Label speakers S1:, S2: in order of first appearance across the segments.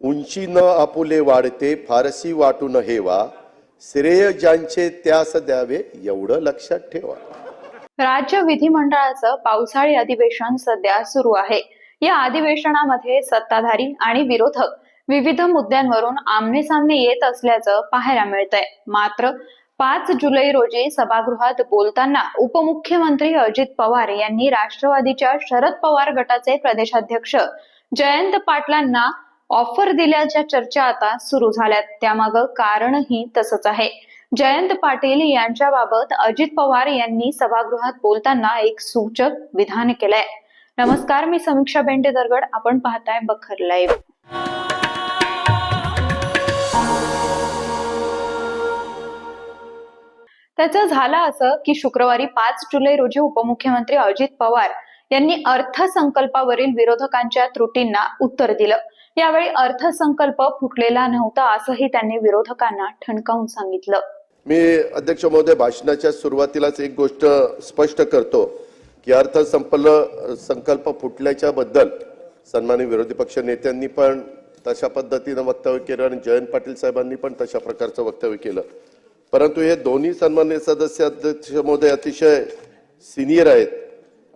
S1: उंची न आपुले वाढते फारसी वाटून हेवा. श्रेय ज्यांचे त्यास द्यावे एवढं लक्षात ठेवा.
S2: राज्य विधिमंडळाचं पावसाळी अधिवेशन सध्या सुरू आहे. या अधिवेशनामध्ये सत्ताधारी आणि विरोधक विविध मुद्द्यांवरून आमने सामने येत असल्याचं पाहायला मिळतंय. मात्र पाच जुलै रोजी सभागृहात बोलताना उपमुख्यमंत्री अजित पवार यांनी राष्ट्रवादीच्या शरद पवार गटाचे प्रदेशाध्यक्ष जयंत पाटलांना ऑफर दिल्याच्या चर्चा आता सुरू झाल्यात. त्यामागं कारणही तसंच आहे. जयंत पाटील यांच्याबाबत अजित पवार यांनी सभागृहात बोलताना एक सूचक विधान केलंय. नमस्कार मी समीक्षा बेंडे दरगड. आपण पाहताय बखर लाईव्ह. त्याचं झालं असं की शुक्रवारी पाच जुलै रोजी उपमुख्यमंत्री अजित पवार यांनी अर्थसंकल्पावरील विरोधकांच्या त्रुटींना उत्तर दिलं. यावेळी अर्थसंकल्प फुटलेला नव्हता असंही त्यांनी विरोधकांना ठणकावून सांगितलं.
S1: मी अध्यक्ष महोदय भाषणाच्या सुरुवातीलाच एक गोष्ट स्पष्ट करतो की अर्थसंपल संकल्प फुटल्याच्या बद्दल सन्मान्य विरोधी पक्ष नेत्यांनी पण तशा पद्धतीनं वक्तव्य केलं आणि जयंत पाटील साहेबांनी पण तशा प्रकारचं वक्तव्य केलं. परंतु हे दोन्ही सन्मान्य सदस्य अध्यक्ष महोदय अतिशय सिनियर आहेत.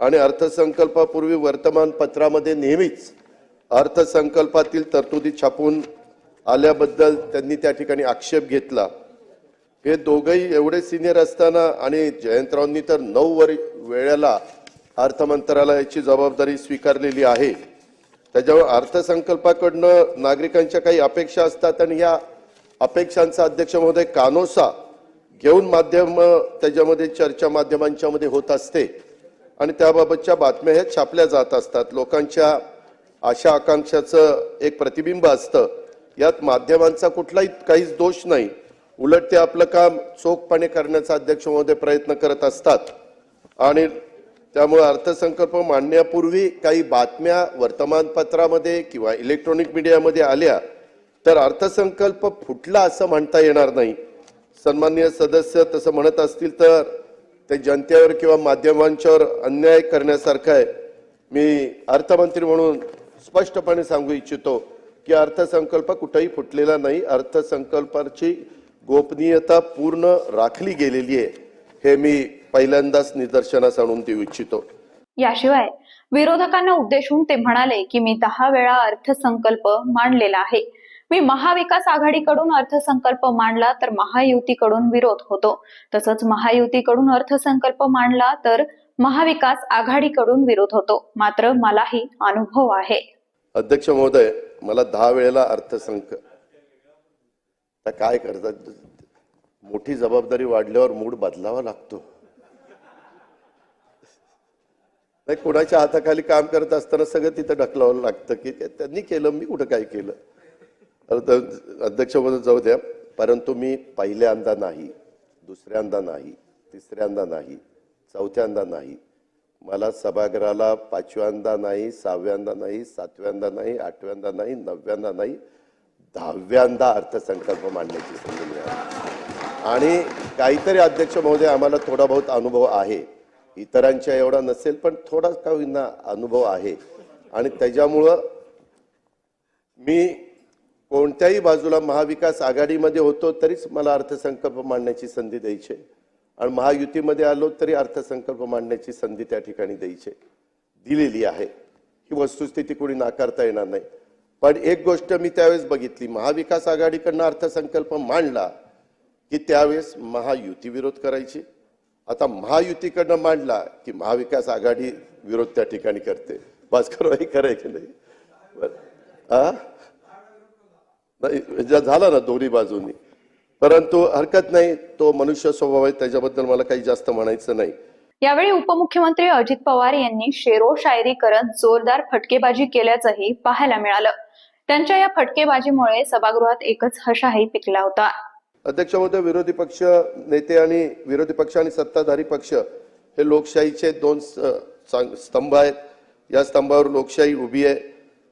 S1: आणि अर्थसंकल्पापूर्वी वर्तमानपत्रामध्ये नेहमीच अर्थसंकल्पातील तरतुदी छापून आल्याबद्दल त्यांनी त्या ठिकाणी आक्षेप घेतला. हे दोघंही एवढे सिनियर असताना आणि जयंतरावांनी तर नऊ वर वेळेला अर्थमंत्रालयाची जबाबदारी स्वीकारलेली आहे. त्याच्यामुळे अर्थसंकल्पाकडनं नागरिकांच्या काही अपेक्षा असतात आणि या अपेक्षांचा अध्यक्ष महोदय कानोसा घेऊन माध्यम त्याच्यामध्ये चर्चा माध्यमांच्या मध्ये होत असते. आणि त्याबाबतच्या बातम्या ह्या छापल्या जात असतात. लोकांच्या आशा आकांक्षाचं एक प्रतिबिंब असतं. यात माध्यमांचा कुठलाही काहीच दोष नाही. उलट ते आपलं काम चोखपणे करण्याचा अध्यक्ष महोदय प्रयत्न करत असतात. आणि त्यामुळे अर्थसंकल्प मांडण्यापूर्वी काही बातम्या वर्तमानपत्रामध्ये किंवा इलेक्ट्रॉनिक मीडियामध्ये आल्या तर अर्थसंकल्प फुटला असं म्हणता येणार नाही. सन्माननीय सदस्य तसं म्हणत असतील तर ते जनतेवर किंवा माध्यमांच्यावर अन्याय करण्यासारखं आहे. मी अर्थमंत्री म्हणून स्पष्टपणे सांगू इच्छितो की अर्थसंकल्प कुठेही फुटलेला नाही. अर्थसंकल्पाची गोपनीयता पूर्ण राखली गेलेली आहे. हे मी पहिल्यांदाच निदर्शनास आणून देऊ इच्छितो.
S2: याशिवाय विरोधकांना उद्देशून ते म्हणाले की मी दहा वेळा अर्थसंकल्प मांडलेला आहे. मी महाविकास आघाडीकडून अर्थसंकल्प मांडला तर महायुतीकडून विरोध होतो. तसंच महायुतीकडून अर्थसंकल्प मांडला तर महाविकास आघाडीकडून विरोध होतो. मात्र मलाही अनुभव आहे.
S1: अध्यक्ष महोदय मला दहा वेळेला अर्थसंक काय करतात? मोठी जबाबदारी वाढल्यावर मूड बदलावा लागतो. कुणाच्या कोणाच्या हाताखाली काम करत असताना सगळं तिथं ढकलावं लागतं की त्यांनी केलं मी कुठं काय केलं? अर्थ जाऊ द्या. परंतु मी पहिल्यांदा नाही दुसऱ्यांदा नाही तिसऱ्यांदा नाही चौथ्यांदा नाही. मला सभागृहाला पाचव्यांदा नाही सहाव्यांदा नाही सातव्यांदा नाही आठव्यांदा नाही नवव्यांदा नाही दहाव्यांदा अर्थसंकल्प मांडण्याची संधी मिळाली. आणि काहीतरी अध्यक्ष महोदय आम्हाला थोडा बहुत अनुभव आहे. इतरांच्या एवढा नसेल पण थोडा का होईना अनुभव आहे. आणि त्याच्यामुळं मी कोणत्याही बाजूला महाविकास आघाडीमध्ये होतो तरीच मला अर्थसंकल्प मांडण्याची संधी द्यायची. आणि महायुतीमध्ये आलो तरी अर्थसंकल्प मांडण्याची संधी त्या ठिकाणी द्यायची. दिलेली आहे. ही वस्तुस्थिती कोणी नाकारता येणार नाही. पण एक गोष्ट मी त्यावेळेस बघितली. महाविकास आघाडीकडनं अर्थसंकल्प मांडला की त्यावेळेस महायुती विरोध करायची. आता महायुतीकडनं मांडला की महाविकास आघाडी विरोध त्या ठिकाणी करते. भास्कर भाई खरं आहे की नाही? बरं. झाला ना दोन्ही बाजूनी. परंतु हरकत नाही तो मनुष्य स्वभाव आहे त्याच्याबद्दल मला काही जास्त म्हणायचं नाही.
S2: यावेळी उपमुख्यमंत्री अजित पवार यांनी शेरो शायरी करत जोरदार फटकेबाजी केल्याचंही पाहायला मिळालं. त्यांच्या या फटकेबाजीमुळे सभागृहात एकच हशाही पिकला होता.
S1: अध्यक्ष महोदय विरोधी पक्ष नेते आणि विरोधी पक्ष आणि सत्ताधारी पक्ष हे लोकशाहीचे दोन स्तंभ आहेत. या स्तंभावर लोकशाही उभी आहे.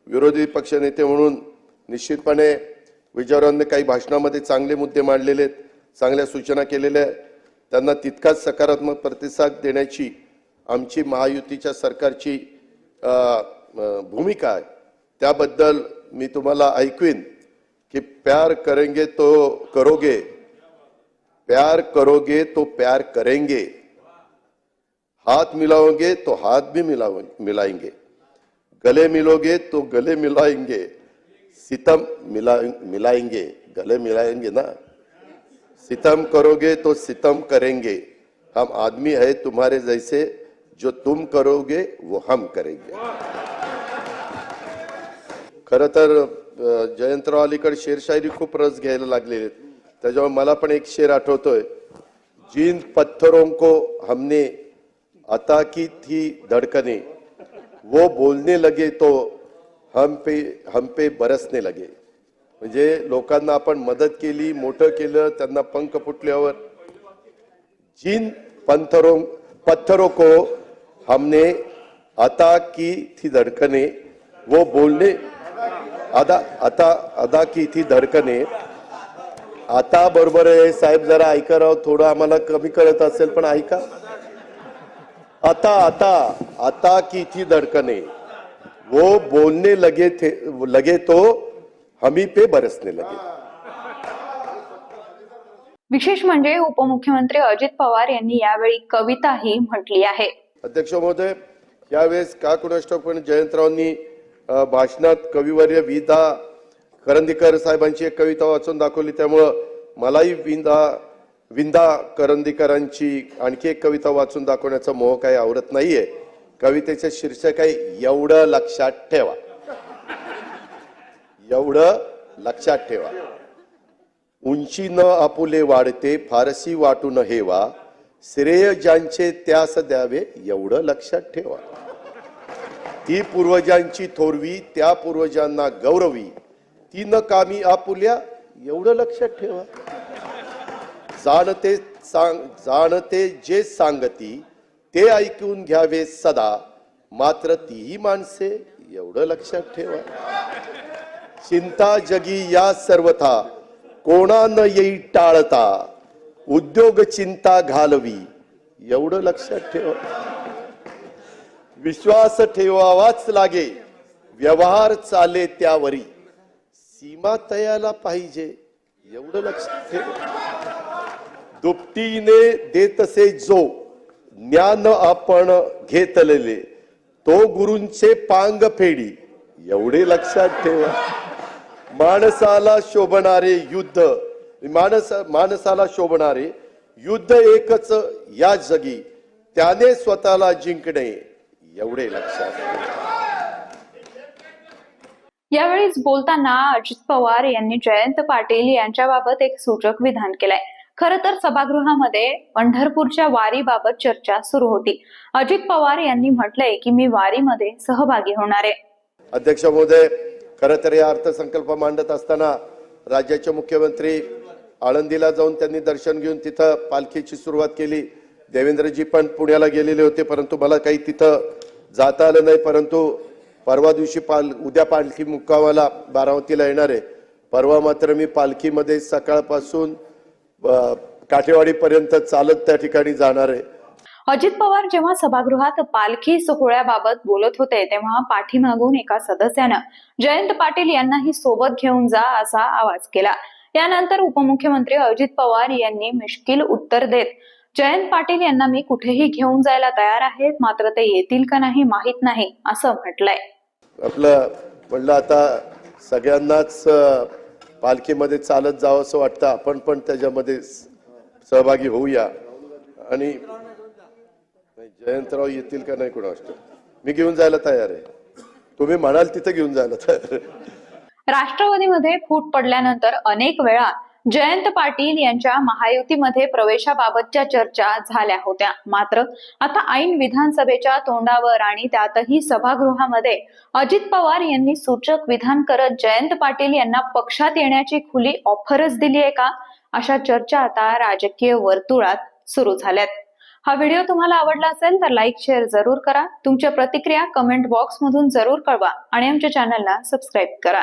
S1: विरोधी पक्ष नेते म्हणून निश्चितपणे विजयरावांनी काही भाषणामध्ये चांगले मुद्दे मांडलेले आहेत चांगल्या सूचना केलेल्या आहेत. त्यांना तितकाच सकारात्मक प्रतिसाद देण्याची आमची महायुतीच्या सरकारची भूमिका आहे. त्याबद्दल मी तुम्हाला ऐकवीन की प्यार करेंगे तो करोगे. प्यार करोगे तो प्यार करेंगे. हाथ मिलाओगे तो हाथ भी मिलाओ मिलाएंगे. गले मिलोगे तो गले मिलाएंगे. सितम मिला मिलाएँगे गले मिलाएँगे ना? सितम करोगे तो सितम करेंगे। हम आदमी है तुम्हारे जैसे जो तुम करोगे वो हम करेंगे। खर तर अ, जयंतराव अलीकडे शेरशायरी खूप रस घ्यायला लागलेले त्याच्यामुळे मला पण एक शेर आठवतोय. जिन पत्थरों को हमने अता की थी धड़कने। वो बोलने लगे तो हम पे हम पे बरसने लगे. म्हणजे लोकांना आपण मदत केली मोठं केलं त्यांना पंख फुटल्यावर. जिन पंथरो पत्थरो को हमने आता की थी धड़कने. वो बोलने अदा आता अदा की थी धडकने. आता बरोबर आहे साहेब जरा ऐका राव थोडं आम्हाला कमी कळत असेल पण ऐका. आता आता आता की थी धडकने. वो बोलने लगे थे लगे तो हमी पे बरसने लगे।
S2: विशेष म्हणजे उपमुख्यमंत्री अजित पवार यांनी यावेळी कविताही म्हटली आहे.
S1: अध्यक्ष महोदय यावेळेस का पण जयंतरावांनी भाषणात कविवर्य विदा करंदीकर साहेबांची एक कविता वाचून दाखवली त्यामुळं मलाही विंदा विंदा करंदीकरांची आणखी एक कविता वाचून दाखवण्याचा मोह काही आवडत नाहीये. कवितेचं शीर्षक आहे एवढं लक्षात ठेवा. एवढं लक्षात ठेवा. उंची न आपुले वाढते फारसी वाटून हेवा. श्रेय ज्यांचे त्यास द्यावे एवढं लक्षात ठेवा. ती पूर्वजांची थोरवी त्या पूर्वजांना गौरवी. ती न कामी आपुल्या एवढं लक्षात ठेवा. जाणते सांग जाणते जे सांगती ते ऐकून घ्यावे सदा. मात्र तीही माणसे एवढं लक्षात ठेवा. चिंता जगी या सर्वथा. कोणा न येई टाळता? उद्योग चिंता घालवी. एवढं लक्षात ठेवा. विश्वास ठेवावाच लागे. व्यवहार चाले त्यावरी. सीमा तयाला पाहिजे. एवढं लक्षात ठेवा. दुपटीने देतसे जो. ज्ञान आपण घेतलेले तो गुरूंचे पांग फेडी. एवढे लक्षात ठेवा. माणसाला शोभणारे युद्ध माणस माणसाला शोभणारे युद्ध एकच या जगी. त्याने स्वतःला जिंकणे एवढे लक्षात ठेवा.
S2: यावेळीच बोलताना अजित पवार यांनी जयंत पाटील यांच्याबाबत एक सूचक विधान केलंय. खर तर सभागृहामध्ये पंढरपूरच्या वारीबाबत चर्चा सुरू होती. अजित पवार यांनी म्हटलंय की मी वारीमध्ये सहभागी होणार आहे.
S1: अध्यक्ष महोदय खरं तर या अर्थसंकल्प मांडत असताना राज्याचे मुख्यमंत्री आळंदीला जाऊन त्यांनी दर्शन घेऊन तिथं पालखीची सुरुवात केली. देवेंद्रजी पण पुण्याला गेलेले होते परंतु मला काही तिथं जाता आलं नाही परंतु परवा दिवशी पाल उद्या पालखी मुक्कामाला बारामतीला येणार आहे. परवा मात्र मी पालखीमध्ये सकाळपासून काठेवाडीपर्यंत चालत त्या ठिकाणी जाणार आहे.
S2: अजित पवार जेव्हा सभागृहात पालखी सोहळ्याबाबत बोलत होते तेव्हा पाठीमागून एका सदस्यानं जयंत पाटील यांनाही सोबत घेऊन जा असा आवाज केला. यानंतर उपमुख्यमंत्री अजित पवार यांनी मिश्किल उत्तर देत जयंत पाटील यांना मी कुठेही घेऊन जायला तयार आहेत मात्र ते येतील का नाही माहीत नाही असं म्हटलंय.
S1: आपलं म्हणलं आता सगळ्यांनाच पालखीमध्ये चालत जावं असं वाटतं. आपण पण त्याच्यामध्ये सहभागी होऊया. आणि जयंतराव येतील का नाही कोणा मी घेऊन जायला तयार आहे. तुम्ही म्हणाल तिथं घेऊन जायला तयार
S2: राष्ट्रवादीमध्ये फूट पडल्यानंतर अनेक वेळा जयंत पाटील यांच्या महायुतीमध्ये प्रवेशाबाबतच्या चर्चा झाल्या होत्या. मात्र आता ऐन विधानसभेच्या तोंडावर आणि त्यातही सभागृहामध्ये अजित पवार यांनी सूचक विधान करत जयंत पाटील यांना पक्षात येण्याची खुली ऑफरच दिली आहे का? अशा चर्चा आता राजकीय वर्तुळात सुरू झाल्यात. हा व्हिडिओ तुम्हाला आवडला असेल तर लाईक शेअर जरूर करा. तुमच्या प्रतिक्रिया कमेंट बॉक्स मधून जरूर कळवा आणि आमच्या चॅनलला सबस्क्राईब करा.